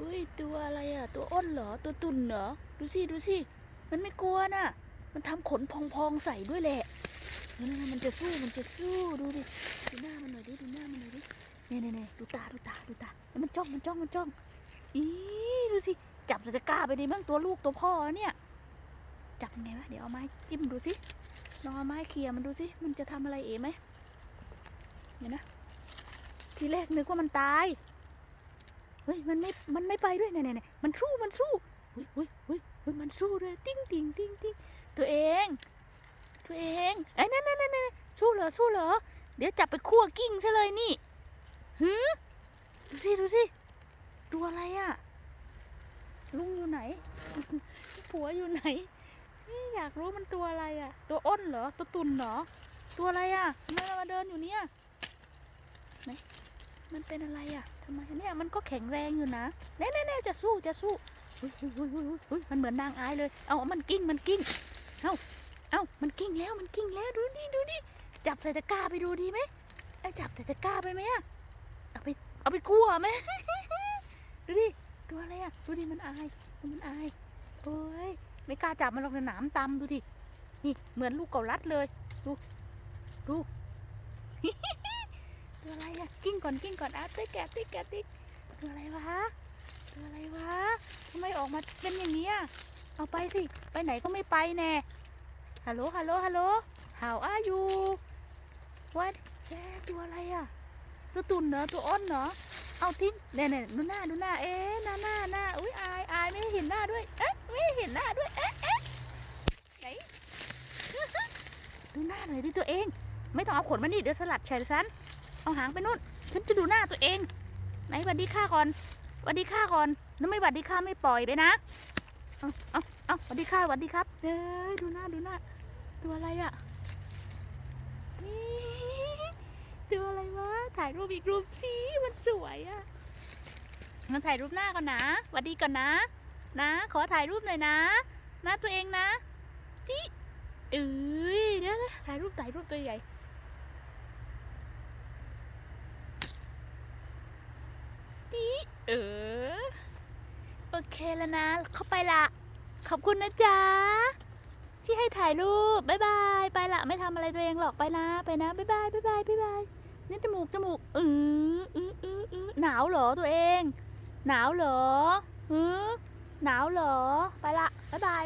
อุ้ยตัวอะไรอะ ตัวอ้นเหรอ ตัวตุ่นเหรอ ดูสิ ดูสิ มันไม่กลัวน่ะ มันทำขนพองๆใส่ด้วยแหละนั่นๆมันจะสู้มันจะสู้ดูดิ ดูหน้ามันหน่อยดิ ดูหน้ามันหน่อยดิเนี่ยเนี่ยดูตาดูตาดูตาแล้วมันจ้องมันจ้องมันจ้อง อีดูสิ จับจะกล้าไปดิบ้างตัวลูกตัวพ่อเนี่ยจับยังไงวะเดี๋ยวเอาไม้จิ้มดูสิลองเอาไม้เขี่ยมันดูสิ มันจะทำอะไรเอ๋ไหมเดี๋ยนะ ทีแรกนึกว่ามันตาย เฮ้ยมันไม่มันไม่ไปด้วยเนี่ยเนี่ยมันสู้มันสู้เฮ้ยเฮ้ยเฮ้ยเฮ้ยมันสู้ด้วยติ้งติ้งติ้งติ้งตัวเอง ตัวเองไอ้ยนั่นนั่นนั่นนั่นสู้เหรอสู้เหรอเดี๋ยวจับไปคั่วกิ้งซะเลยนี่หืมดูสิดูสิตัวอะไรอะลุงอยู่ไหนผัวอยู่ไหนนี่อยากรู้มันตัวอะไรอะตัวอ้นเหรอตัวตุ่นเหรอตัวอะไรอะทำไมมาเดินอยู่เนี่ย มันเป็นอะไรอะทำไมเนี่ยมันก็แข็งแรงอยู่นะเน่เน่เน่จะสู้จะสู้อุ้ยอุ้ยอุ้ยอุ้ยอุ้ยมันเหมือนนางอายเลย เอามันกิ้งมันกิ้ง เอ้าเอ้ามันกิ้งแล้วมันกิ้งแล้วดูดิดูดิจับใส่ตะกร้าไปดูดีไหมไอ้จับใส่ตะกร้าไปไหมอะเอาไปเอาไปคั่วไหมดูดิตัวอะไรอะดูดิมันอายมันอายโอ้ยไม่กล้าจับมันหรอกนะหนามตำดูดินี่เหมือนลูกเกาลัดเลยดูดู อะไรอะกิ้งก่อนกิ้งก่อนอะติ๊กแกติ๊กแกติ๊กตัวอะไรวะตัวอะไรวะทำไมออกมาเป็นอย่างนี้อะเอาไปสิ ไปไหนก็ไม่ไปแน่ฮัลโหลฮัลโหลฮัลโหล how are you what แกตัวอะไรอะตัวตุ่นเหรอตัวอ้นเหรอเอาทิ้งเนี่ยเนี่ยดูหน้าดูหน้าเอ๊ะหน้าหน้าหน้าอุ้ยอายอายไม่เห็นหน้าด้วยเอ๊ะไม่เห็นหน้าด้วยเอ๊ะเอ๊ะไหนดูหน้าหน่อยดิตัวเอง ไม่ต้องเอาขนมานี่เดี๋ยวสลัดแฉฉัน เอาหางไปนู่น ฉันจะดูหน้าตัวเอง ไหนหวัดดีข้าก่อนหวัดดีข้าก่อนถ้าไม่หวัดดีข้าไม่ปล่อยไปนะ เอาเอาเอาหวัดดีข้าหวัดดีครับเอ้ยดูหน้าดูหน้า ตัวอะไรอะนี่ตัวอะไรวะ ถ่ายรูปอีกรูปสิมันสวยอะงั้นถ่ายรูปหน้าก่อนนะหวัดดีก่อนนะ นะ ขอถ่ายรูปหน่อยนะ หน้าตัวเองนะจิเอ้ยเดี๋ยวถ่ายรูปถ่ายรูปตัวใหญ่ จี เออ โอเคแล้วนะ เข้าไปละ ขอบคุณนะจ๊ะ ที่ให้ถ่ายรูปบ๊ายบาย ไปละ ไม่ทำอะไรตัวเองหรอก ไปนะ ไปนะบ๊ายบายบ๊ายบายบ๊ายบายนี่จมูกจมูกเออเออเออเออหนาวเหรอตัวเอง หนาวเหรอเออหนาวเหรอ ไปละบ๊ายบาย